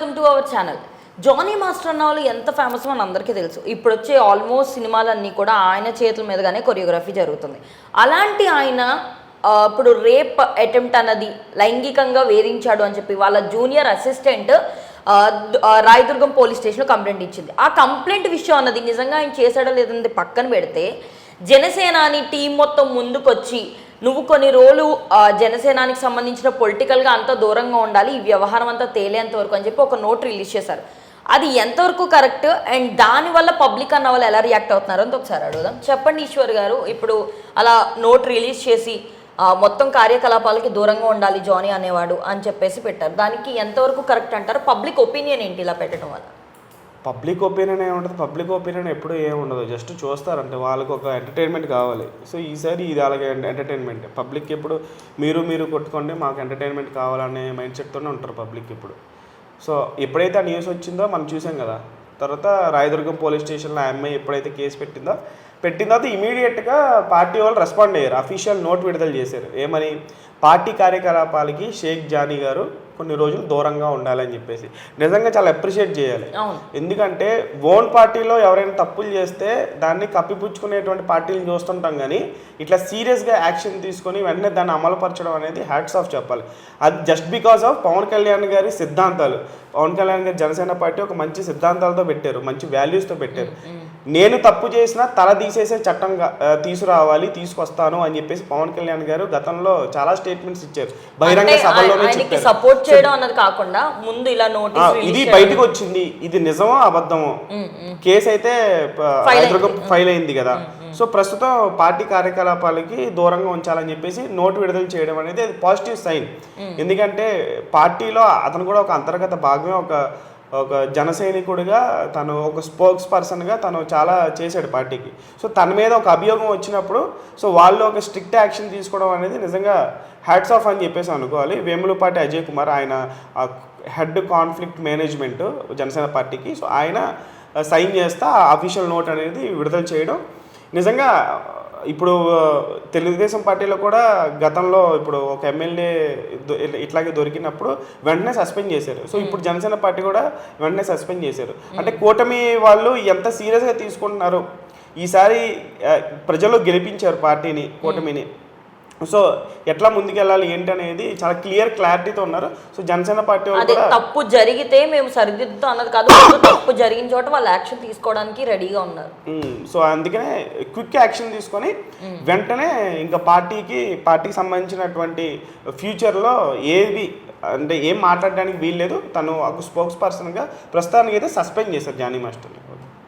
Welcome to our channel. Jani master అన్న వాళ్ళు ఎంత ఫేమస్ మన అందరికీ తెలుసు. ఇప్పుడు వచ్చే ఆల్మోస్ట్ సినిమాలన్నీ కూడా ఆయన చేతుల మీదగానే కొరియోగ్రఫీ జరుగుతుంది. అలాంటి ఆయన ఇప్పుడు రేప్ అటెంప్ట్ అన్నది లైంగికంగా వేధించాడు అని చెప్పి వాళ్ళ జూనియర్ అసిస్టెంట్ రాయదుర్గం పోలీస్ స్టేషన్లో కంప్లైంట్ ఇచ్చింది. ఆ కంప్లైంట్ విషయం అన్నది నిజంగా ఆయన చేశాడో లేదన్నది పక్కన పెడితే జనసేనాని టీం మొత్తం ముందుకొచ్చి నువ్వు కొన్ని రోజులు జనసేనానికి సంబంధించిన పొలిటికల్గా అంత దూరంగా ఉండాలి ఈ వ్యవహారం అంతా తేలేంత వరకు అని చెప్పి ఒక నోట్ రిలీజ్ చేశారు. అది ఎంతవరకు కరెక్ట్? అండ్ దానివల్ల పబ్లిక్ అన్న వాళ్ళు ఎలా రియాక్ట్ అవుతున్నారు? అని ఒకసారి అడుగుదాం. చెప్పండి ఈశ్వర్ గారు ఇప్పుడు అలా నోట్ రిలీజ్ చేసి మొత్తం కార్యకలాపాలకి దూరంగా ఉండాలి జానీ అనేవాడు అని చెప్పేసి పెట్టారు. దానికి ఎంతవరకు కరెక్ట్ అంటారు? పబ్లిక్ ఒపీనియన్ ఏంటి ఇలా పెట్టడం వల్ల? పబ్లిక్ ఒపీనియన్ ఏముంటుంది పబ్లిక్ ఒపీనియన్ ఎప్పుడు ఏముండదు జస్ట్ చూస్తారంటే వాళ్ళకి ఒక ఎంటర్టైన్మెంట్ కావాలి. సో ఈసారి ఇది అలాగే ఎంటర్టైన్మెంట్. పబ్లిక్ ఇప్పుడు మీరు మీరు కొట్టుకోండి మాకు ఎంటర్టైన్మెంట్ కావాలనే మైండ్ సెట్తోనే ఉంటారు పబ్లిక్ ఇప్పుడు సో ఎప్పుడైతే ఆ న్యూస్ వచ్చిందో మనం చూసాం కదా తర్వాత రాయదుర్గం పోలీస్ స్టేషన్లో ఆ అమ్మాయి ఎప్పుడైతే కేసు పెట్టిందో పెట్టిన తర్వాత ఇమీడియట్గా పార్టీ వాళ్ళు రెస్పాండ్ అయ్యారు. అఫీషియల్ నోట్ విడుదల చేశారు. ఏమని? పార్టీ కార్యకలాపాలకి షేక్ జానీ గారు కొన్ని రోజులు దూరంగా ఉండాలని చెప్పేసి. నిజంగా చాలా అప్రిషియేట్ చేయాలి. ఎందుకంటే ఓన్ పార్టీలో ఎవరైనా తప్పులు చేస్తే దాన్ని కప్పిపుచ్చుకునేటువంటి పార్టీలను చూస్తుంటాం కానీ ఇట్లా సీరియస్గా యాక్షన్ తీసుకొని వెంటనే దాన్ని అమలుపరచడం అనేది హ్యాట్స్ ఆఫ్ చెప్పాలి. అది just because of Pawan Kalyan గారి సిద్ధాంతాలు. పవన్ కళ్యాణ్ గారి జనసేన పార్టీ ఒక మంచి సిద్ధాంతాలతో పెట్టారు మంచి వాల్యూస్తో పెట్టారు. నేను తప్పు చేసినా తల తీసేసే చట్టం తీసుకురావాలి తీసుకొస్తాను అని చెప్పేసి పవన్ కళ్యాణ్ గారు గతంలో చాలా స్టేట్మెంట్స్ ఇచ్చారు. బహిరంగ సభల్లోనే చెప్పారు. సపోర్ట్ చేయడం అన్నది కాకుండా ముందు ఇలా నోటీస్ ఇది బయటకు వచ్చింది ఇది నిజమో అబద్ధమో? కేసు అయితే ఫైల్ అయింది కదా. సో ప్రస్తుతం పార్టీ కార్యకలాపాలకి దూరంగా ఉంచాలని చెప్పేసి నోటు విడుదల చేయడం అనేది అది పాజిటివ్ సైన్ ఎందుకంటే పార్టీలో అతను కూడా ఒక అంతర్గత భాగమే ఒక ఒక జనసైనికుడిగా తను ఒక స్పోక్స్ పర్సన్గా తను చాలా చేశాడు పార్టీకి. సో తన మీద ఒక అభియోగం వచ్చినప్పుడు సో వాళ్ళు ఒక స్ట్రిక్ట్ యాక్షన్ తీసుకోవడం అనేది నిజంగా హ్యాట్స్ ఆఫ్ అని చెప్పేసి అనుకోవాలి. వేములపాటి అజయ్ కుమార్ ఆయన హెడ్ కాన్ఫ్లిక్ట్ మేనేజ్మెంట్ జనసేన పార్టీకి. సో ఆయన సైన్ చేస్తా అఫీషియల్ నోట్ అనేది విడుదల చేయడం. నిజంగా ఇప్పుడు తెలుగుదేశం పార్టీలో కూడా గతంలో ఇప్పుడు ఒక ఎమ్మెల్యే ఇట్లాగే దొరికినప్పుడు వెంటనే సస్పెండ్ చేశారు. సో ఇప్పుడు జనసేన పార్టీ కూడా వెంటనే సస్పెండ్ చేశారు. అంటే కూటమి వాళ్ళు ఎంత సీరియస్గా తీసుకుంటున్నారు ఈసారి ప్రజలు గెలిపించారు పార్టీని కూటమిని. సో ఎట్లా ముందుకెళ్ళాలి ఏంటి అనేది చాలా క్లియర్ క్లారిటీతో ఉన్నారు. సో జనసేన పార్టీ వాళ్ళు అదే తప్పు జరిగితే మేము సరిదిద్దుతాం అన్నది కాదు తప్పు జరిగిన చోట వాళ్ళు యాక్షన్ తీసుకోవడానికి రెడీగా ఉన్నారు. సో అందుకనే క్విక్ యాక్షన్ తీసుకొని వెంటనే ఇంకా పార్టీకి పార్టీకి సంబంధించినటువంటి ఫ్యూచర్లో ఏవి అంటే ఏం మాట్లాడడానికి వీల్లేదు. తను ఒక స్పోక్స్ పర్సన్గా ప్రస్తుతానికి అయితే సస్పెండ్ చేశారు జానీ మాస్టర్